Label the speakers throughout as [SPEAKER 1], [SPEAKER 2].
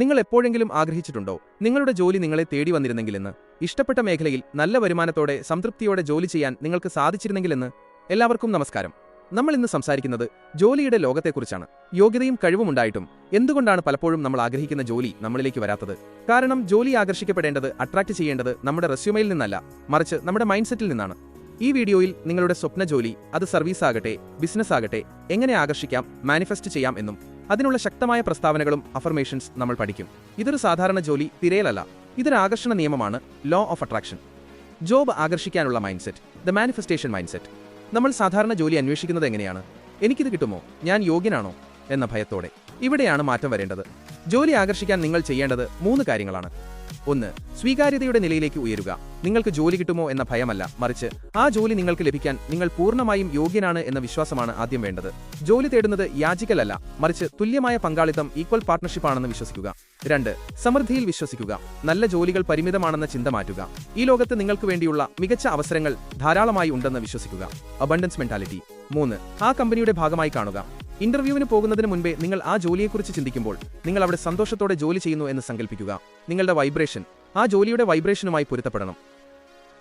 [SPEAKER 1] നിങ്ങൾ എപ്പോഴെങ്കിലും ആഗ്രഹിച്ചിട്ടുണ്ടോ? നിങ്ങളുടെ ജോലി നിങ്ങളെ തേടി വന്നിരുന്നെങ്കിലെന്ന്. ഇഷ്ടപ്പെട്ട മേഖലയിൽ നല്ല വരുമാനത്തോടെ സംതൃപ്തിയോടെ ജോലി ചെയ്യാൻ നിങ്ങൾക്ക് സാധിച്ചിരുന്നെങ്കിലെന്ന് എല്ലാവർക്കും നമസ്കാരം. നമ്മൾ ഇന്ന് സംസാരിക്കുന്നത് ജോലിയുടെ ലോകത്തെക്കുറിച്ചാണ്. യോഗ്യതയും കഴിവുമുണ്ടായിട്ടും എന്തുകൊണ്ടാണ് പലപ്പോഴും നമ്മൾ ആഗ്രഹിക്കുന്ന ജോലി നമ്മളിലേക്ക് വരാത്തത്? കാരണം ജോലി ആകർഷിക്കപ്പെടേണ്ടത് അട്രാക്ട് ചെയ്യേണ്ടത് നമ്മുടെ റെസ്യൂമയിൽ നിന്നല്ല മറിച്ച് നമ്മുടെ മൈൻഡ് സെറ്റിൽ നിന്നാണ്. ഈ വീഡിയോയിൽ നിങ്ങളുടെ സ്വപ്ന ജോലി അത് സർവീസ് ആകട്ടെ ബിസിനസ് ആകട്ടെ എങ്ങനെ ആകർഷിക്കാം മാനിഫെസ്റ്റ് ചെയ്യാം എന്നും അതിനുള്ള ശക്തമായ പ്രസ്താവനകളും അഫർമേഷൻസ് നമ്മൾ പഠിക്കും. ഇതൊരു സാധാരണ ജോലി തിരയലല്ല. ഇതൊരു ആകർഷണ നിയമമാണ് ലോ ഓഫ് അട്രാക്ഷൻ ജോബ് ആകർഷിക്കാനുള്ള മൈൻഡ്സെറ്റ് ദ മാനിഫെസ്റ്റേഷൻ മൈൻഡ്സെറ്റ് നമ്മൾ സാധാരണ ജോലി അന്വേഷിക്കുന്നത് എങ്ങനെയാണ്? എനിക്കിത് കിട്ടുമോ? ഞാൻ യോഗ്യനാണോ? എന്ന ഭയത്തോടെ. ഇവിടെയാണ് മാറ്റം വരേണ്ടത്. ജോലി ആകർഷിക്കാൻ നിങ്ങൾ ചെയ്യേണ്ടത് മൂന്ന് കാര്യങ്ങളാണ്. ഒന്ന് സ്വീകാര്യതയുടെ നിലയിലേക്ക് ഉയരുക. നിങ്ങൾക്ക് ജോലി കിട്ടുമോ എന്ന ഭയമല്ല. മറിച്ച് ആ ജോലി നിങ്ങൾക്ക് ലഭിക്കാൻ നിങ്ങൾ പൂർണമായും യോഗ്യനാണ് എന്ന വിശ്വാസമാണ് ആദ്യം വേണ്ടത്. ജോലി തേടുന്നത് യാചിക്കലല്ല മറിച്ച് തുല്യമായ പങ്കാളിത്തം ഈക്വൽ പാർട്ണർഷിപ്പ് ആണെന്ന് വിശ്വസിക്കുക. രണ്ട് സമൃദ്ധിയിൽ വിശ്വസിക്കുക. നല്ല ജോലികൾ പരിമിതമാണെന്ന ചിന്ത മാറ്റുക. ഈ ലോകത്ത് നിങ്ങൾക്ക് വേണ്ടിയുള്ള മികച്ച അവസരങ്ങൾ ധാരാളമായി ഉണ്ടെന്ന് വിശ്വസിക്കുക. അബണ്ടൻസ് മെന്റാലിറ്റി മൂന്ന് ആ കമ്പനിയുടെ ഭാഗമായി കാണുക. ഇന്റർവ്യൂവിന് പോകുന്നതിന് മുൻപേ നിങ്ങൾ ആ ജോലിയെക്കുറിച്ച് ചിന്തിക്കുമ്പോൾ നിങ്ങൾ അവിടെ സന്തോഷത്തോടെ ജോലി ചെയ്യുന്നു എന്ന് സങ്കല്പിക്കുക നിങ്ങളുടെ വൈബ്രേഷൻ ആ ജോലിയുടെ വൈബ്രേഷനുമായി പൊരുത്തപ്പെടണം.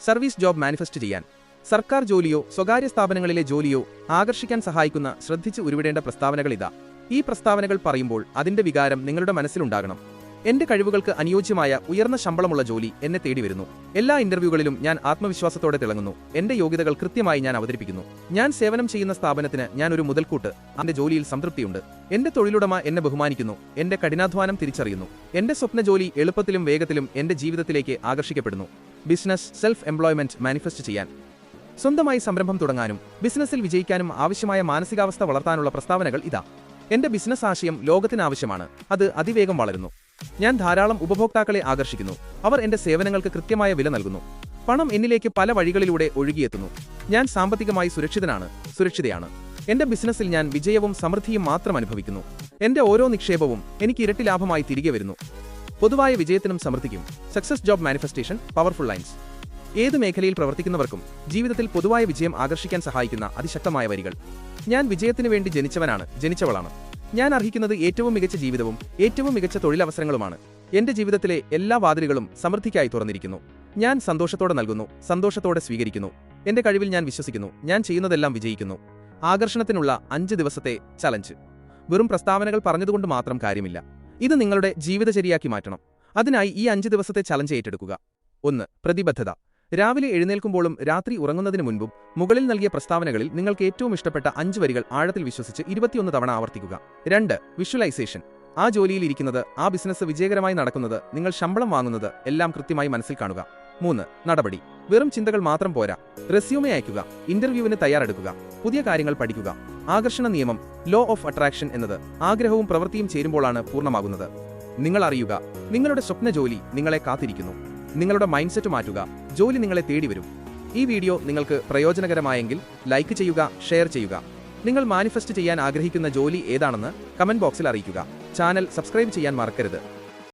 [SPEAKER 1] സർവീസ് ജോബ് മാനിഫെസ്റ്റ് ചെയ്യാൻ. സർക്കാർ ജോലിയോ സ്വകാര്യ സ്ഥാപനങ്ങളിലെ ജോലിയോ ആകർഷിക്കാൻ സഹായിക്കുന്ന ശ്രദ്ധിച്ച് ഉരുവിടേണ്ട പ്രസ്താവനകൾ ഇതാ. ഈ പ്രസ്താവനകൾ പറയുമ്പോൾ അതിന്റെ വികാരം നിങ്ങളുടെ മനസ്സിലുണ്ടാകണം. എന്റെ കഴിവുകൾക്ക് അനുയോജ്യമായ ഉയർന്ന ശമ്പളമുള്ള ജോലി എന്നെ തേടി വരുന്നു. എല്ലാ ഇന്റർവ്യൂകളിലും ഞാൻ ആത്മവിശ്വാസത്തോടെ തിളങ്ങുന്നു. എന്റെ യോഗ്യതകൾ കൃത്യമായി ഞാൻ അവതരിപ്പിക്കുന്നു. ഞാൻ സേവനം ചെയ്യുന്ന സ്ഥാപനത്തിന് ഞാൻ ഒരു മുതൽക്കൂട്ട്. എന്റെ ജോലിയിൽ സംതൃപ്തിയുണ്ട്. എന്റെ തൊഴിലുടമ എന്നെ ബഹുമാനിക്കുന്നു. എന്റെ കഠിനാധ്വാനം തിരിച്ചറിയുന്നു. എന്റെ സ്വപ്ന ജോലി എളുപ്പത്തിലും വേഗത്തിലും എന്റെ ജീവിതത്തിലേക്ക് ആകർഷിക്കപ്പെടുന്നു. ബിസിനസ് സെൽഫ് എംപ്ലോയ്മെന്റ് മാനിഫെസ്റ്റ് ചെയ്യാൻ. സ്വന്തമായി സംരംഭം തുടങ്ങാനും ബിസിനസ്സിൽ വിജയിക്കാനും ആവശ്യമായ മാനസികാവസ്ഥ വളർത്താനുള്ള പ്രസ്താവനകൾ ഇതാ. എന്റെ ബിസിനസ് ആശയം ലോകത്തിന് ആവശ്യമാണ്. അത് അതിവേഗം വളരുന്നു. ഞാൻ ധാരാളം ഉപഭോക്താക്കളെ ആകർഷിക്കുന്നു. അവർ എന്റെ സേവനങ്ങൾക്ക് കൃത്യമായ വില നൽകുന്നു. പണം എന്നിലേക്ക് പല വഴികളിലൂടെ ഒഴുകിയെത്തുന്നു. ഞാൻ സാമ്പത്തികമായി സുരക്ഷിതനാണ് സുരക്ഷിതയാണ്. എന്റെ ബിസിനസ്സിൽ ഞാൻ വിജയവും സമൃദ്ധിയും മാത്രം അനുഭവിക്കുന്നു. എന്റെ ഓരോ നിക്ഷേപവും എനിക്ക് ഇരട്ടി ലാഭമായി തിരികെ വരുന്നു. പൊതുവായ വിജയത്തിനും സമൃദ്ധിക്കും. Success job manifestation powerful lines. ഏത് മേഖലയിൽ പ്രവർത്തിക്കുന്നവർക്കും ജീവിതത്തിൽ പൊതുവായ വിജയം ആകർഷിക്കാൻ സഹായിക്കുന്ന അതിശക്തമായ വരികൾ. ഞാൻ വിജയത്തിനു വേണ്ടി ജനിച്ചവനാണ് ജനിച്ചവളാണ്. ഞാൻ അർഹിക്കുന്നത് ഏറ്റവും മികച്ച ജീവിതവും ഏറ്റവും മികച്ച തൊഴിലവസരങ്ങളുമാണ്. എന്റെ ജീവിതത്തിലെ എല്ലാ വാതിലുകളും സമൃദ്ധിക്കായി തുറന്നിരിക്കുന്നു. ഞാൻ സന്തോഷത്തോടെ നൽകുന്നു സന്തോഷത്തോടെ സ്വീകരിക്കുന്നു. എന്റെ കഴിവിൽ ഞാൻ വിശ്വസിക്കുന്നു ഞാൻ ചെയ്യുന്നതെല്ലാം വിജയിക്കുന്നു. ആകർഷണത്തിനുള്ള അഞ്ച് ദിവസത്തെ ചലഞ്ച്. വെറും പ്രസ്താവനകൾ പറഞ്ഞതുകൊണ്ട് മാത്രം കാര്യമില്ല. ഇത് നിങ്ങളുടെ ജീവിതചര്യയാക്കി മാറ്റണം. അതിനായി ഈ അഞ്ച് ദിവസത്തെ ചലഞ്ച് ഏറ്റെടുക്കുക. ഒന്ന് പ്രതിബദ്ധത. രാവിലെ എഴുന്നേൽക്കുമ്പോഴും രാത്രി ഉറങ്ങുന്നതിന് മുൻപും മുകളിൽ നൽകിയ പ്രസ്താവനകളിൽ നിങ്ങൾക്ക് ഏറ്റവും ഇഷ്ടപ്പെട്ട അഞ്ച് വരികൾ ആഴത്തിൽ വിശ്വസിച്ച് ഇരുപത്തിയൊന്ന് തവണ ആവർത്തിക്കുക. രണ്ട് വിഷ്വലൈസേഷൻ. ആ ജോലിയിൽ ഇരിക്കുന്നത് ആ ബിസിനസ് വിജയകരമായി നടക്കുന്നത് നിങ്ങൾ ശമ്പളം വാങ്ങുന്നത് എല്ലാം കൃത്യമായി മനസ്സിൽ കാണുക. മൂന്ന് നടപടി. വെറും ചിന്തകൾ മാത്രം പോരാ. റെസ്യൂമെ അയക്കുക. ഇന്റർവ്യൂവിന് തയ്യാറെടുക്കുക. പുതിയ കാര്യങ്ങൾ പഠിക്കുക. ആകർഷണ നിയമം ലോ ഓഫ് അട്രാക്ഷൻ എന്നത് ആഗ്രഹവും പ്രവൃത്തിയും ചേരുമ്പോഴാണ് പൂർണമാകുന്നത്. നിങ്ങൾ അറിയുക. നിങ്ങളുടെ സ്വപ്ന ജോലി നിങ്ങളെ കാത്തിരിക്കുന്നു. നിങ്ങളുടെ മൈൻഡ്സെറ്റ് മാറ്റുക. ജോലി നിങ്ങളെ തേടി വരും. ഈ വീഡിയോ നിങ്ങൾക്ക് പ്രയോജനകരമായെങ്കിൽ ലൈക്ക് ചെയ്യുക ഷെയർ ചെയ്യുക. നിങ്ങൾ മാനിഫെസ്റ്റ് ചെയ്യാൻ ആഗ്രഹിക്കുന്ന ജോലി ഏതാണെന്ന് കമന്റ് ബോക്സിൽ അറിയിക്കുക. ചാനൽ സബ്സ്ക്രൈബ് ചെയ്യാൻ മറക്കരുത്.